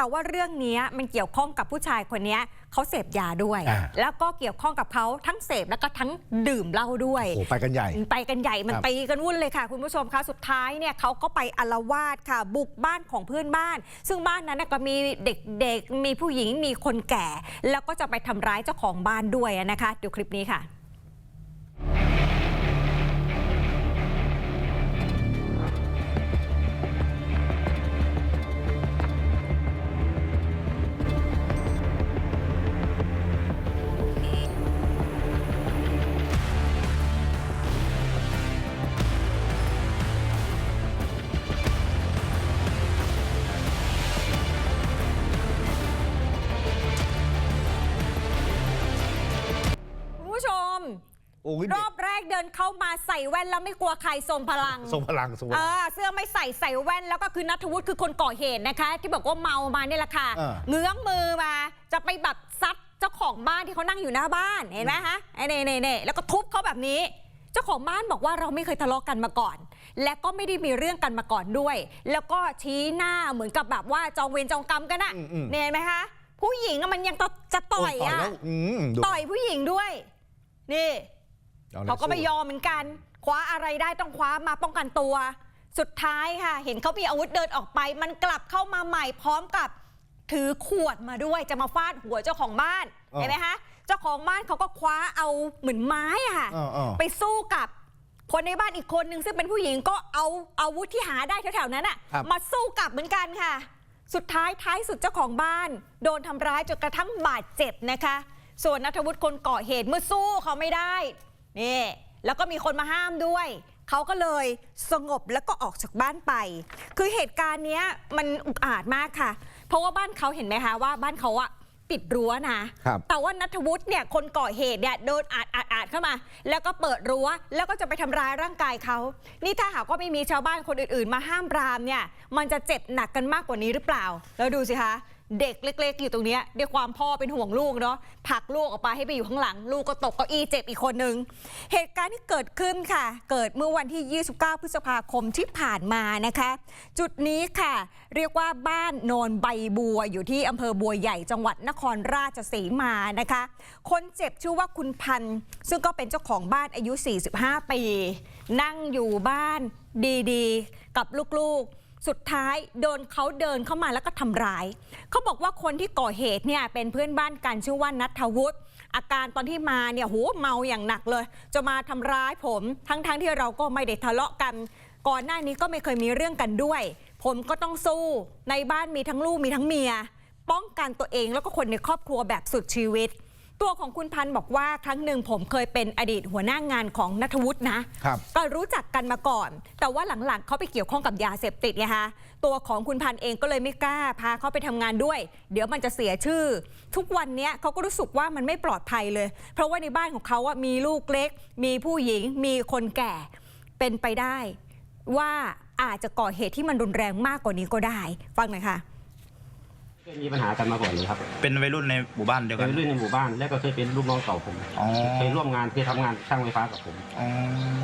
แต่ว่าเรื่องนี้มันเกี่ยวข้องกับผู้ชายคนนี้เขาเสพยาด้วย อ่า แล้วก็เกี่ยวข้องกับเขาทั้งเสพแล้วก็ทั้งดื่มเหล้าด้วย โอ้โหไปกันใหญ่ ไปกันใหญ่มันครับตีกันวุ่นเลยค่ะ คุณผู้ชมคะสุดท้ายเนี่ยเขาก็ไปอาละวาดค่ะ บุกบ้านของเพื่อนบ้าน ซึ่งบ้านนั้นนะก็มีเด็กๆ มีผู้หญิงมีคนแก่ แล้วก็จะไปทำร้ายเจ้าของบ้านด้วยนะคะ ดูคลิปนี้ค่ะ โอ้ยรอบแรกเดินเข้ามาใส่แว่นแล้วไม่กลัวใครทรงพลัง ทรงพลังทรงพเอลัง อเสื้อไม่ใส่ใส่แว่นแล้วก็คือนัทวุฒิคือคนก่อเหตุนะคะ ที่บอกว่าเมามาเนี่ยแหละค่ะเออเงื้อมมือมา จะไปแบบซัดเจ้าของบ้านที่เขานั่งอยู่หน้าบ้านเห็นไหมฮะไอ้เน่เน่เน่แล้วก็ทุบเขาแบบนี้ เจ้าของบ้านบอกว่าเราไม่เคยทะเลาะกันมาก่อน และก็ไม่ได้มีเรื่องกันมาก่อนด้วย แล้วก็ชี้หน้าเหมือนกับแบบว่าจองเวรจองกรรมกันอะอืมอืม เนี่ยเห็นไหมคะผู้หญิงอะมันยังจะจะต่อยโต่อยอะ แล้วอืมดู ต่อยผู้หญิงด้วย นี่อลย เขาก็ไม่สู้ยอมเหมือนกัน คว้าอะไรได้ต้องคว้ามาป้องกันตัว สุดท้ายค่ะ เห็นเขามีอาวุธเดินออกไป มันกลับเข้ามาใหม่พร้อมกับถือขวดมาด้วยจะมาฟาดหัวเจ้าของบ้านอ๋อเห็นไหมคะเจ้าของบ้านเขาก็คว้าเอาเหมือนไม้อะค่ะอ๋ออ๋อไปสู้กับคนในบ้านอีกคนนึงซึ่งเป็นผู้หญิงก็เอาอาวุธที่หาได้แถวๆนั้นอะครับมาสู้กลับเหมือนกันค่ะ สุดท้ายท้ายสุดเจ้าของบ้าน โดนทำร้ายจนกระทั่งบาดเจ็บนะคะ ส่วนนัทวุฒิคนก่อเหตุเมื่อสู้เขาไม่ได้ นี่ แล้วก็มีคนมาห้ามด้วย เขาก็เลยสงบแล้วก็ออกจากบ้านไป คือเหตุการณ์เนี้ยมันอุกอาจมากค่ะ เพราะว่าบ้านเขาเห็นไหมคะว่าบ้านเขาอะปิดรั้วนะ ครับ แต่ว่านัทวุฒิเนี่ยคนก่อเหตุเนี่ยเดินอาดอาดอาดเข้ามา แล้วก็เปิดรั้ว แล้วก็จะไปทำร้ายร่างกายเขา นี่ถ้าหากว่าไม่มีชาวบ้านคนอื่นๆ มาห้ามปรามเนี่ย มันจะเจ็บหนักกันมากกว่านี้หรือเปล่า แล้วดูสิคะ เด็กเล็ก ๆ อยู่ตรงนี้ด้วยความพ่อเป็นห่วงลูกเนาะผลักลูกออกไปให้ไปอยู่ข้างหลัง ลูกก็ตกเก้าอี้เจ็บอีกคนนึง เหตุการณ์ที่เกิดขึ้นค่ะ เกิดเมื่อวันที่ 29 พฤษภาคมที่ผ่านมานะคะ จุดนี้ค่ะ เรียกว่าบ้านโนนใบบัวอยู่ที่อำเภอบัวใหญ่จังหวัดนครราชสีมานะคะ คนเจ็บชื่อว่าคุณพันธ์ซึ่งก็เป็นเจ้าของบ้านอายุ 45 ปี นั่งอยู่บ้านดีๆ กับลูกๆ สุดท้ายโดนเขาเดินเข้ามาแล้วก็ทำร้าย เขาบอกว่าคนที่ก่อเหตุเนี่ยเป็นเพื่อนบ้านกันชื่อว่านัทวุฒิอาการตอนที่มาเนี่ยโหเมาอย่างหนักเลย จะมาทำร้ายผมทั้งๆทที่เราก็ไม่ได้ทะเลาะกัน ก่อนหน้านี้ก็ไม่เคยมีเรื่องกันด้วย ผมก็ต้องสู้ในบ้านมีทั้งลูกมีทั้งเมีย ป้องกันตัวเองแล้วก็คนในครอบครัวแบบสุดชีวิต ตัวของคุณพันธ์บอกว่าครั้งหนึ่งผมเคยเป็นอดีตหัวหน้างานของนัทวุฒินะ ครับ ก็รู้จักกันมาก่อน แต่ว่าหลังๆเขาไปเกี่ยวข้องกับยาเสพติดไงคะตัวของคุณพันธ์เองก็เลยไม่กล้าพาเขาไปทำงานด้วย เดี๋ยวมันจะเสียชื่อ ทุกวันเนี้ยเขาก็รู้สึกว่ามันไม่ปลอดภัยเลย เพราะว่าในบ้านของเขาอะมีลูกเล็ก มีผู้หญิง มีคนแก่เป็นไปได้ ว่าอาจจะก่อเหตุที่มันรุนแรงมากกว่านี้ก็ได้ ฟังหน่อยค่ะ เคยมีปัญหากันมาก่อนเลยครับเป็นวัยรุ่นในหมู่บ้านเดียวเคกัน ยรุ่นในหมู่บ้านแล้วก็เคยเป็นลูกน้องเก่าผมอ๋อ เคยร่วมงานเคยทำงานช่างไฟฟ้ากับผมอ๋อ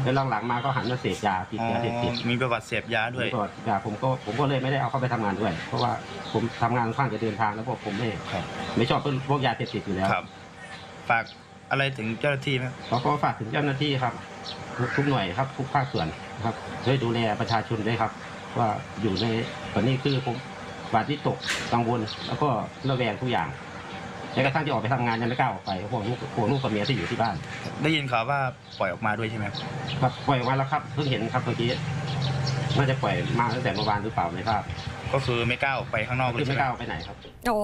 แล้วหลังๆมาก็หันมาเสพยาติดอ๋อยาเสพติด มีประวัติเสพยาด้วยก่อนยาผมก็ผมก็เลยไม่ได้เอาเข้าไปทำงานด้วย เพราะว่าผมทำงานค่อนข้างจะเดินทางแล้วพวกผมไม่ครับ ไม่ชอบพวกยาเสพติดอยู่แล้วครับ ฝากอะไรถึงเจ้าหน้าที่ไหมเราก็ฝากถึงเจ้าหน้าที่ครับ ทุกหน่วยครับทุกภาคส่วนนะครับช่วยดูแลประชาชนด้วยครับ ว่าอยู่ในตอนนี้คือผม บาดที่ตกกังวลแล้วก็ระแวงทุกอย่างแม้กระทั่งจะออกไปทำงานยังไม่กล้าออกไปเพราะห่วงลูกห่วงลูกกับเมียที่อยู่ที่บ้าน ได้ยินข่าวว่าปล่อยออกมาด้วยใช่ไหมครับครับปล่อยไว้แล้วครับเพิ่งเห็นครับเมื่อกี้น่าจะปล่อยมาตั้งแต่เมื่อวานหรือเปล่าไม่ทราบก็คือไม่กล้าออกไปข้างนอกเลคืยอใช่ไม่ไหมกล้าออกไปไหนครับโอ้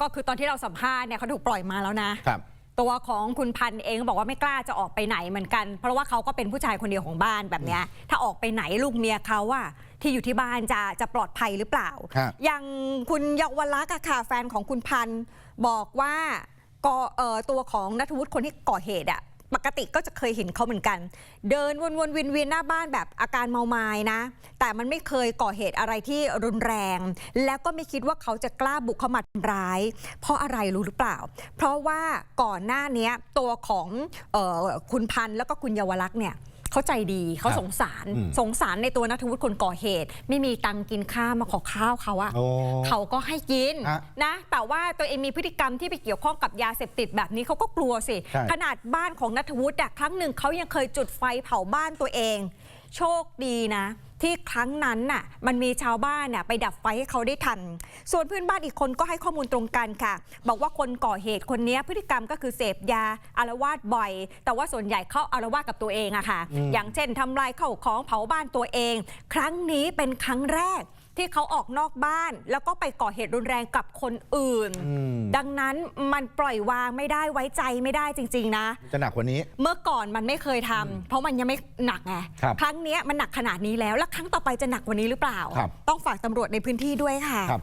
ก็คือตอนที่เราสัมภาษณ์เนี่ยเขาถูกปล่อยมาแล้วนะครับ ตัวของคุณพันธ์เองก็บอกว่าไม่กล้าจะออกไปไหนเหมือนกัน เพราะว่าเขาก็เป็นผู้ชายคนเดียวของบ้านแบบเนี้ยถ้าออกไปไหนลูกเมียเขาอะที่อยู่ที่บ้านจะจะปลอดภัยหรือเปล่า ครับอย่างคุณเยาวลักษณ์อะค่ะแฟนของคุณพันธ์บอกว่าก็เอ่อตัวของนัทวุฒิคนที่ก่อเหตุอะ ปกติก็จะเคยเห็นเขาเหมือนกัน เดินวนๆเวียนๆหน้าบ้านแบบอาการเมาไม้นะ แต่มันไม่เคยก่อเหตุอะไรที่รุนแรง แล้วก็ไม่คิดว่าเขาจะกล้าบุกเข้ามาทำร้าย เพราะอะไรรู้หรือเปล่า เพราะว่าก่อนหน้านี้ตัวของออคุณพันธ์แล้วก็คุณเยาวลักษณ์เนี่ย เขาใจดีเขาครับสงสารอืมสงสารในตัวนัทวุฒิคนก่อเหตุ ไม่มีตังค์กินข้าวมาขอข้าวเขาอะโอ้เขาก็ให้กินฮะนะแต่ว่าตัวเองมีพฤติกรรมที่ไปเกี่ยวข้องกับยาเสพติดแบบนี้เขาก็กลัวสิใช่ขนาดบ้านของนัทวุฒิอะครั้งหนึ่งเขายังเคยจุดไฟเผาบ้านตัวเอง โชคดีนะ ที่ครั้งนั้นน่ะมันมีชาวบ้านน่ะไปดับไฟให้เขาได้ทัน ส่วนเพื่อนบ้านอีกคนก็ให้ข้อมูลตรงกันค่ะ บอกว่าคนก่อเหตุคนนี้พฤติกรรมก็คือเสพยาอารวาสบ่อย แต่ว่าส่วนใหญ่เขาอารวาสกับตัวเองอะค่ะอืมอย่างเช่นทำลายข้าวของเผาบ้านตัวเอง ครั้งนี้เป็นครั้งแรก ที่เขาออกนอกบ้าน แล้วก็ไปก่อเหตุรุนแรงกับคนอื่นอืมดังนั้นมันปล่อยวางไม่ได้ไว้ใจไม่ได้จริง ๆ นะ จะหนักกว่านี้ เมื่อก่อนมันไม่เคยทำเพราะมันยังไม่หนักไงครับครั้งเนี้ยมันหนักขนาดนี้แล้ว แล้วครั้งต่อไปจะหนักกว่านี้หรือเปล่าครับต้องฝากตำรวจในพื้นที่ด้วยค่ะครับ